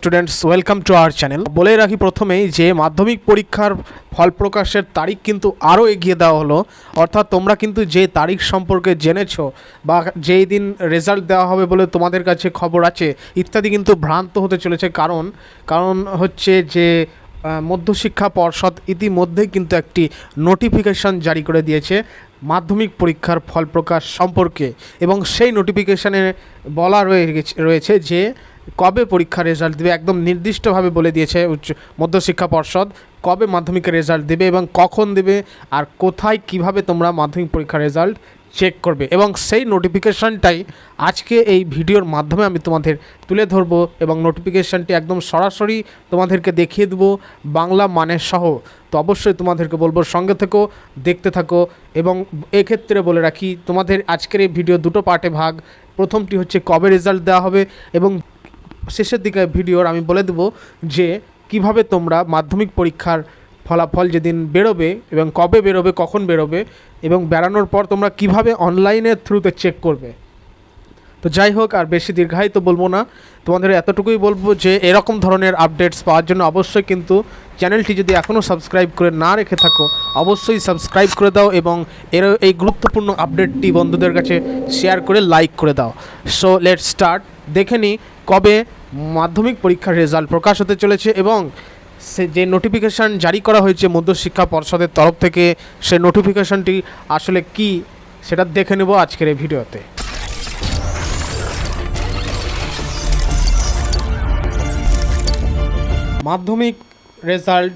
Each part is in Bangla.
Students welcome to our channel বলে রাখি প্রথমেই যে মাধ্যমিক পরীক্ষার ফল প্রকাশের তারিখ কিন্তু আরও এগিয়ে দেওয়া হলো। অর্থাৎ তোমরা কিন্তু যে তারিখ সম্পর্কে জেনেছো বা যেই দিন রেজাল্ট দেওয়া হবে বলে তোমাদের কাছে খবর আছে, ইত্যাদি কিন্তু ভ্রান্ত হতে চলেছে। কারণ কারণ হচ্ছে যে মধ্যশিক্ষা পর্ষদ ইতিমধ্যেই কিন্তু একটি নোটিফিকেশন জারি করে দিয়েছে মাধ্যমিক পরীক্ষার ফল প্রকাশ সম্পর্কে। এবং সেই নোটিফিকেশানে বলা রয়ে রয়েছে যে কবে পরীক্ষার রেজাল্ট দেবে? একদম নির্দিষ্টভাবে বলে দিয়েছে উচ্চ মধ্যশিক্ষা পর্ষদ। কবে মাধ্যমিকের রেজাল্ট দেবে এবং কখন দেবে? আর কোথায় কীভাবে তোমরা মাধ্যমিক পরীক্ষার রেজাল্ট চেক করবে? এবং সেই নোটিফিকেশানটাই আজকে এই ভিডিওর মাধ্যমে আমি তোমাদের তুলে ধরবো এবং নোটিফিকেশানটি একদম সরাসরি তোমাদেরকে দেখিয়ে দেবো বাংলা মানের সহ। তো অবশ্যই তোমাদেরকে বলব, সঙ্গে থেকো, দেখতে থাকো এবং এক্ষেত্রে বলে রাখি, তোমাদের আজকের এই ভিডিও দুটো পার্টে ভাগ। প্রথমটি হচ্ছে কবে রেজাল্ট দেওয়া হবে এবং শেষের দিকে ভিডিওর আমি বলে দেবো যে কীভাবে তোমরা মাধ্যমিক পরীক্ষার ফলাফল যেদিন বেরোবে এবং কবে বেরোবে, কখন বেরোবে এবং বেরানোর পর তোমরা কীভাবে অনলাইনের থ্রুতে চেক করবে। তো যাই হোক, আর বেশি দীর্ঘায়িত বলব না। তোমাদের এতটুকুই বলব যে এরকম ধরনের আপডেটস পাওয়ার জন্য অবশ্যই কিন্তু চ্যানেলটি যদি এখনও সাবস্ক্রাইব করে না রেখে থাকো, অবশ্যই সাবস্ক্রাইব করে দাও এবং এর এই গুরুত্বপূর্ণ আপডেটটি বন্ধুদের কাছে শেয়ার করে লাইক করে দাও। সো লেট স্টার্ট দেখে নিই কবে মাধ্যমিক পরীক্ষার রেজাল্ট প্রকাশ হতে চলেছে এবং সে যে নোটিফিকেশান জারি করা হয়েছে মধ্যশিক্ষা পর্ষদের তরফ থেকে, সে নোটিফিকেশানটি আসলে কি সেটা দেখে নেব আজকের এই ভিডিওতে। মাধ্যমিক result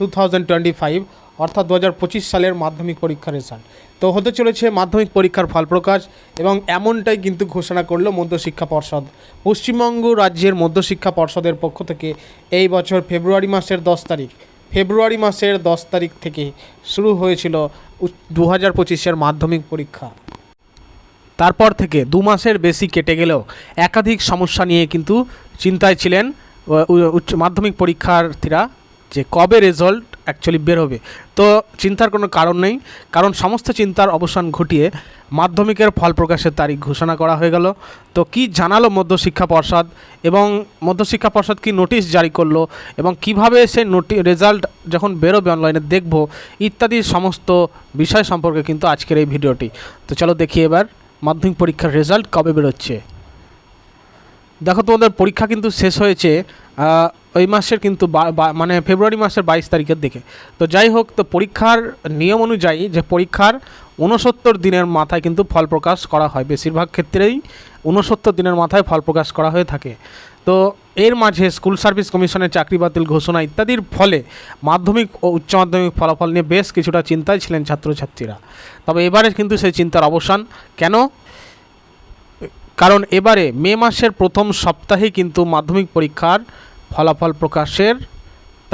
two thousand twenty five অর্থাৎ দু হাজার পঁচিশ সালের মাধ্যমিক পরীক্ষার রেজাল্ট। তো হতে চলেছে মাধ্যমিক পরীক্ষার ফল প্রকাশ এবং এমনটাই কিন্তু ঘোষণা করল মধ্যশিক্ষা পর্ষদ। পশ্চিমবঙ্গ রাজ্যের মধ্যশিক্ষা পর্ষদের পক্ষ থেকে এই বছর ফেব্রুয়ারি মাসের দশ তারিখ। ফেব্রুয়ারি মাসের দশ তারিখ থেকে শুরু হয়েছিল দু হাজার পঁচিশের মাধ্যমিক পরীক্ষা। তারপর থেকে দু মাসের বেশি কেটে গেলেও একাধিক সমস্যা নিয়ে কিন্তু চিন্তায় ছিলেন উচ্চ মাধ্যমিক পরীক্ষার্থীরা যে কবে রেজাল্ট অ্যাকচুয়ালি বের হবে। তো চিন্তার কোনো কারণ নেই, কারণ সমস্ত চিন্তার অবসান ঘটিয়ে মাধ্যমিকের ফল প্রকাশের তারিখ ঘোষণা করা হয়ে গেল। তো কি জানালো মধ্যশিক্ষা পর্ষদ এবং মধ্যশিক্ষা পর্ষদ কি নোটিশ জারি করল এবং কীভাবে সে নোটি রেজাল্ট যখন বেরোবে অনলাইনে দেখব, ইত্যাদি সমস্ত বিষয় সম্পর্কে কিন্তু আজকের এই ভিডিওটি। তো চলো দেখি এবার মাধ্যমিক পরীক্ষার রেজাল্ট কবে বেরোচ্ছে। দেখো তোমাদের পরীক্ষা কিন্তু শেষ হয়েছে ওই মাসের কিন্তু মানে ফেব্রুয়ারি মাসের বাইশ তারিখের দিকে। তো যাই হোক, তো পরীক্ষার নিয়ম অনুযায়ী যে পরীক্ষার ঊনসত্তর দিনের মাথায় কিন্তু ফল প্রকাশ করা হয়। বেশিরভাগ ক্ষেত্রেই ঊনসত্তর দিনের মাথায় ফল প্রকাশ করা হয়ে থাকে। তো এর মাঝে স্কুল সার্ভিস কমিশনের চাকরি বাতিল ঘোষণা ইত্যাদির ফলে মাধ্যমিক ও উচ্চ মাধ্যমিক ফলাফল নিয়ে বেশ কিছুটা চিন্তায় ছিলেন ছাত্রছাত্রীরা। তবে এবারে কিন্তু সেই চিন্তার অবসান। কেন? কারণ এবারে মে মাসের প্রথম সপ্তাহে কিন্তু মাধ্যমিক পরীক্ষার ফলাফল প্রকাশের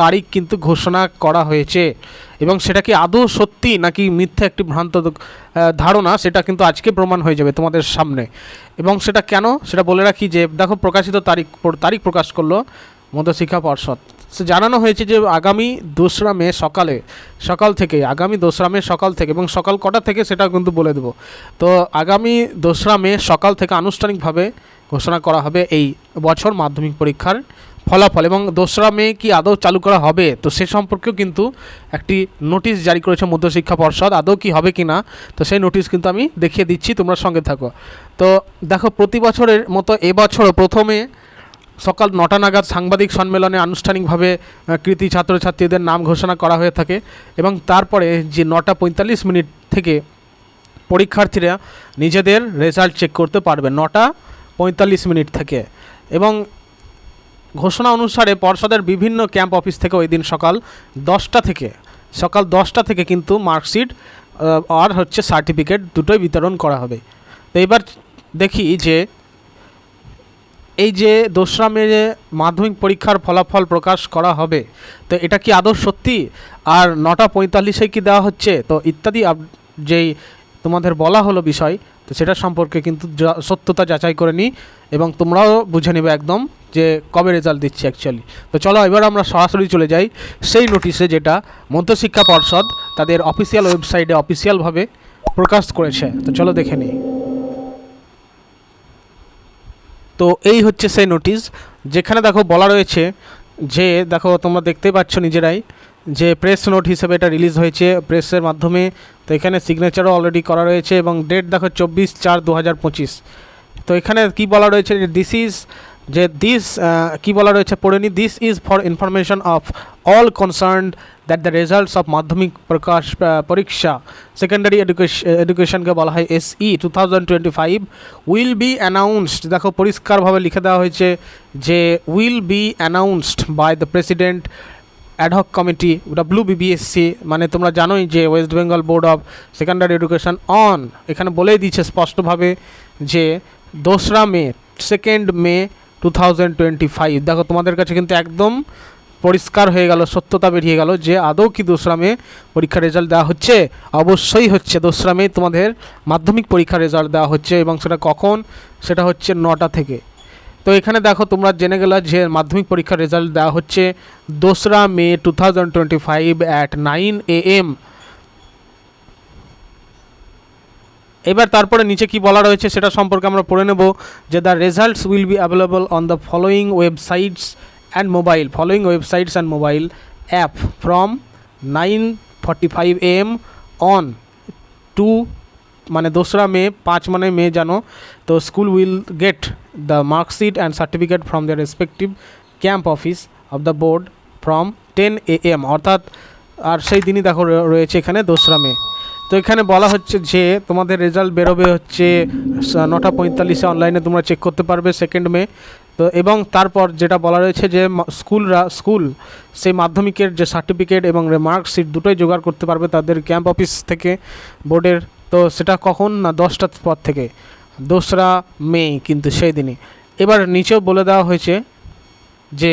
তারিখ কিন্তু ঘোষণা করা হয়েছে। এবং সেটা কি আদৌ সত্যি নাকি মিথ্যা একটি ভ্রান্ত ধারণা সেটা কিন্তু আজকে প্রমাণ হয়ে যাবে তোমাদের সামনে। এবং সেটা কেন? সেটা বলে রাখি যে, দেখো প্রকাশিত তারিখ তারিখ প্রকাশ করল মধ্যশিক্ষা পর্ষদ। সে জানানো হয়েছে যে আগামী দোসরা মে সকালে, সকাল থেকে, আগামী দোসরা মে সকাল থেকে এবং সকাল কটা থেকে সেটা কিন্তু বলে দেবো। তো আগামী দোসরা মে সকাল থেকে আনুষ্ঠানিকভাবে ঘোষণা করা হবে এই বছর মাধ্যমিক পরীক্ষার ফলাফল এবং দোসরা মে কি আদৌ চালু করা হবে? তো সে সম্পর্কেও কিন্তু একটি নোটিশ জারি করেছে মধ্যশিক্ষা পর্ষদ। আদৌ কি হবে কি না? তো সেই নোটিশ কিন্তু আমি দেখিয়ে দিচ্ছি, তোমরা সঙ্গে থাকো। তো দেখো, প্রতি বছরের মতো এবছরও প্রথমে সকাল নটা নাগাদ সাংবাদিক সম্মেলনে আনুষ্ঠানিকভাবে কৃতি ছাত্রছাত্রীদের নাম ঘোষণা করা হয়ে থাকে এবং তারপরে যে নটা পঁয়তাল্লিশ মিনিট থেকে পরীক্ষার্থীরা নিজেদের রেজাল্ট চেক করতে পারবে, নটা পঁয়তাল্লিশ মিনিট থেকে। এবং ঘোষণা অনুসারে পর্ষদের বিভিন্ন ক্যাম্প অফিস থেকে ওই দিন সকাল দশটা থেকে, সকাল দশটা থেকে কিন্তু মার্কশিট আর হচ্ছে সার্টিফিকেট দুটোই বিতরণ করা হবে। তো এবার দেখি যে এই যে দোসরা মেয়ে মাধ্যমিক পরীক্ষার ফলাফল প্রকাশ করা হবে, তো এটা কি আদৌ সত্যি? আর নটা পঁয়তাল্লিশে কি দেওয়া হচ্ছে? তো ইত্যাদি যেই তোমাদের বলা হলো বিষয় তো সেটা সম্পর্কে কিন্তু সত্যতা যাচাই করে নিই এবং তোমরাও বুঝে নেবে একদম যে কবে রেজাল্ট দিচ্ছে অ্যাকচুয়ালি তো চলো এবার আমরা সরাসরি চলে যাই। সেই নোটিশে যেটা মধ্যশিক্ষা পর্ষদ তাদের অফিসিয়াল ওয়েবসাইটে অফিসিয়ালভাবে প্রকাশ করেছে। তো চলো দেখে নিই। তো এই হচ্ছে সেই নোটিশ যেখানে দেখো বলা রয়েছে যে, দেখো তোমরা দেখতে পাচ্ছ নিজেরাই যে প্রেস নোট হিসেবে এটা রিলিজ হয়েছে প্রেসের মাধ্যমে, তো এখানে সিগনেচারও অলরেডি করা রয়েছে এবং ডেট দেখো চব্বিশ চার দু হাজার পঁচিশ। তো এখানে কি বলা রয়েছে যে দিস ইজ যে দিস কি বলা রয়েছে পড়ে নি this is for information of all concerned that the results of Madhyamik প্রকাশ পরীক্ষা সেকেন্ডারি এডুকেশন এডুকেশনকে বলা হয় S E two thousand twenty five will be announced দেখো পরিষ্কারভাবে লিখে দেওয়া হয়েছে যে will be announced by the president ad hoc committee W BBSC মানে তোমরা জানোই যে west Bengal board of secondary education on এখানে বলেই দিচ্ছে স্পষ্টভাবে যে দোসরা মে second May two thousand twenty five দেখো তোমাদের কাছে কিন্তু একদম পরিষ্কার হয়ে গেল, সত্যতা বেরিয়ে গেল যে আদৌ কি দোসরা মে পরীক্ষার রেজাল্ট দেওয়া হচ্ছে। অবশ্যই হচ্ছে, দোসরা মে তোমাদের মাধ্যমিক পরীক্ষার রেজাল্ট দেওয়া হচ্ছে এবং সেটা কখন? সেটা হচ্ছে নটা থেকে। তো এখানে দেখো তোমরা জেনে গেলে যে মাধ্যমিক পরীক্ষার রেজাল্ট দেওয়া হচ্ছে দোসরা মে two thousand twenty five at nine A M এবার তারপরে নিচে কি বলা রয়েছে সেটা সম্পর্কে আমরা পড়ে নেব যে the results will be available on the following websites and mobile following websites and mobile app from nine forty five M on two মানে দোসরা মে, পাঁচ মানে মে জানো। তো school will get the marksheet and certificate from the respective camp office of the board from ten A M অর্থাৎ, আর সেই দিনই দেখো রয়েছে এখানে দোসরা মে। তো এখানে বলা হচ্ছে যে, তোমাদের রেজাল্ট বেরোবে হচ্ছে নটা পঁয়তাল্লিশে অনলাইনে তোমরা চেক করতে পারবে সেকেন্ড মে। তো এবং তারপর যেটা বলা রয়েছে যে স্কুলরা স্কুল সেই মাধ্যমিকের যে সার্টিফিকেট এবং মার্কশিট দুটোই জোগাড় করতে পারবে তাদের ক্যাম্প অফিস থেকে বোর্ডের তো সেটা কখন না দশটার পর থেকে? দোসরা মে কিন্তু সেই দিনই। এবার নিচেও বলে দেওয়া হয়েছে যে,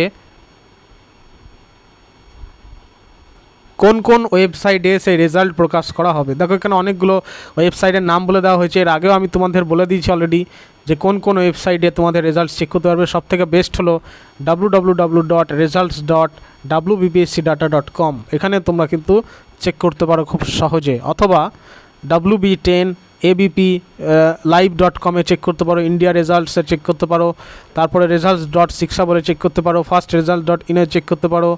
কোন কোন ওয়েবসাইটে সেই রেজাল্ট প্রকাশ করা হবে। দেখো এখানে অনেকগুলো ওয়েবসাইটের নাম বলে দেওয়া হয়েছে। এর আগেও আমি তোমাদের বলে দিয়েছি অলরেডি যে কোন কোন ওয়েবসাইটে তোমাদের রেজাল্ট চেক করতে পারবে। সব থেকে বেস্ট হলো W W W dot results dot W BPSC data dot com এখানে তোমরা কিন্তু চেক করতে পারো খুব সহজে। অথবা W B ten ABP live dot কমে চেক করতে পারো ইন্ডিয়া রেজাল্টসে চেক করতে পারো, তারপরে রেজাল্টস ডট শিক্ষা বলে চেক করতে পারো ফার্স্ট রেজাল্ট ডট ইনে চেক করতে পারো,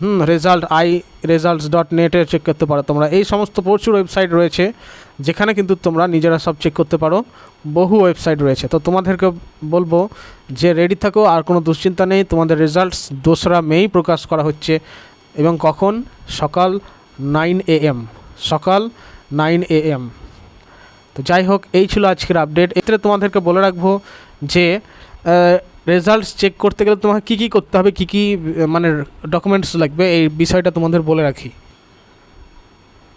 হুম রেজাল্ট আই রেজাল্টস ডট নেটে চেক করতে পারো। তোমরা এই সমস্ত প্রচুর ওয়েবসাইট রয়েছে, যেখানে কিন্তু তোমরা নিজেরা সব চেক করতে পারো, বহু ওয়েবসাইট রয়েছে। তো তোমাদেরকে বলব যে রেডি থাকো, আর কোনো দুশ্চিন্তা নেই, তোমাদের রেজাল্টস দোসরা মেই প্রকাশ করা হচ্ছে, এবং কখন? সকাল নাইন এ এম সকাল নাইন এ এম। তো যাই হোক, এই ছিল আজকের আপডেট এতে তোমাদেরকে বলে রাখব যে রেজাল্টস চেক করতে গেলে তোমাকে কী কী করতে হবে, কী কী মানে ডকুমেন্টস লাগবে, এই বিষয়টা তোমাদের বলে রাখি।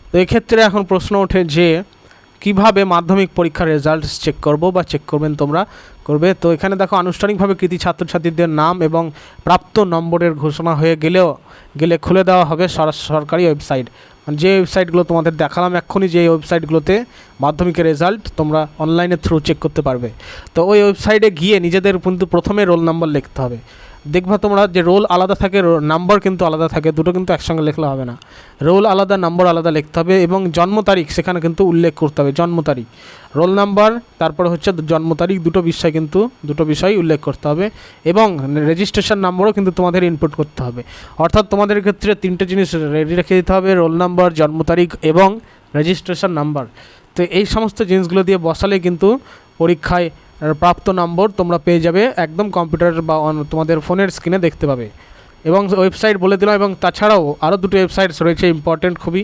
তো এক্ষেত্রে এখন প্রশ্ন ওঠে যে কীভাবে মাধ্যমিক পরীক্ষার রেজাল্ট চেক করব বা চেক করবেন তোমরা করবে? তো এখানে দেখো, আনুষ্ঠানিকভাবে কৃতি ছাত্রছাত্রীদের নাম এবং প্রাপ্ত নম্বরের ঘোষণা হয়ে গেলেও, গেলে খুলে দেওয়া হবে সরকারি ওয়েবসাইট মানে যে ওয়েবসাইটগুলো তোমাদের দেখালাম এক্ষুনি, যে ওয়েবসাইটগুলোতে মাধ্যমিকের রেজাল্ট তোমরা অনলাইনের থ্রু চেক করতে পারবে। তো ওই ওয়েবসাইটে গিয়ে নিজেদের কিন্তু প্রথমে রোল নাম্বার লিখতে হবে। দেখবা তোমরা যে রোল আলাদা থাকে নাম্বার কিন্তু আলাদা থাকে, দুটো কিন্তু একসঙ্গে লিখলে হবে না। রোল আলাদা নাম্বার আলাদা লিখতে হবে এবং জন্ম তারিখ সেখানে কিন্তু উল্লেখ করতে হবে, জন্ম তারিখ। রোল নাম্বার তারপরে হচ্ছে জন্ম তারিখ, দুটো বিষয় কিন্তু, দুটো বিষয় উল্লেখ করতে হবে এবং রেজিস্ট্রেশন নাম্বারও কিন্তু তোমাদের ইনপুট করতে হবে। অর্থাৎ তোমাদের ক্ষেত্রে তিনটে জিনিস রেডি রেখে দিতে হবে রোল নাম্বার জন্ম তারিখ এবং রেজিস্ট্রেশন নাম্বার তো এই সমস্ত জিনিসগুলো দিয়ে বসালে কিন্তু পরীক্ষায় প্রাপ্ত নম্বর তোমরা পেয়ে যাবে একদম কম্পিউটার বা তোমাদের ফোনের স্ক্রিনে দেখতে পাবে। এবং ওয়েবসাইট বলে দিলাম এবং তাছাড়াও আরও দুটো ওয়েবসাইটস রয়েছে ইম্পর্টেন্ট খুবই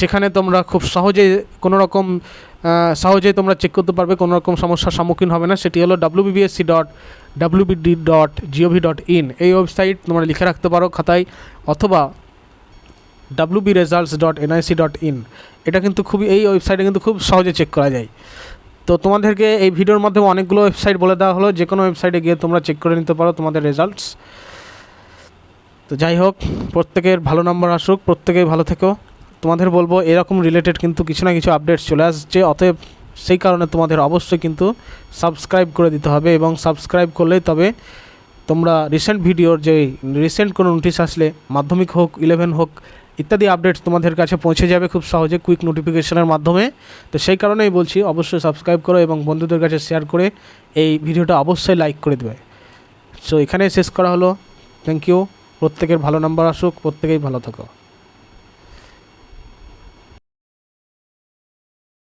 যেখানে তোমরা খুব সহজে কোনো রকম আহ, সহজেই তোমরা চেক করতে পারবে কোনো রকম সমস্যার সম্মুখীন হবে না। সেটি হলো W BBSC dot WBD dot GOV dot in এই ওয়েবসাইট তোমরা লিখে রাখতে পারো খাতায় অথবা WB results dot NIC dot in এটা কিন্তু খুবই এই ওয়েবসাইটে কিন্তু খুব সহজে চেক করা যায়। তো তোমাদেরকে এই ভিডিওর মাধ্যমে অনেকগুলো ওয়েবসাইট বলে দেওয়া হলো যে কোনো ওয়েবসাইটে গিয়ে তোমরা চেক করে নিতে পারো তোমাদের রেজাল্টস তো যাই হোক, প্রত্যেকের ভালো নম্বর আসুক, প্রত্যেকেই ভালো থেকো। তোমাদের বলব এরকম রিলেটেড কিন্তু কিছু না কিছু আপডেটস চলে আসছে, অতএব সেই কারণে তোমাদের অবশ্যই কিন্তু সাবস্ক্রাইব করে দিতে হবে এবং সাবস্ক্রাইব করলেই তবে তোমরা রিসেন্ট ভিডিওর যে রিসেন্ট কোনো নোটিশ আসলে, মাধ্যমিক হোক ইলেভেন হোক ইত্যাদি আপডেটস তোমাদের কাছে পৌঁছে যাবে খুব সহজে কুইক নোটিফিকেশনের মাধ্যমে। তো সেই কারণেই বলছি, অবশ্যই সাবস্ক্রাইব করো এবং বন্ধুদের কাছে শেয়ার করে এই ভিডিওটা অবশ্যই লাইক করে দেবে। সো এখানেই শেষ করা হলো। থ্যাংক ইউ প্রত্যেকের ভালো নাম্বার আসুক, প্রত্যেকেই ভালো থাকো।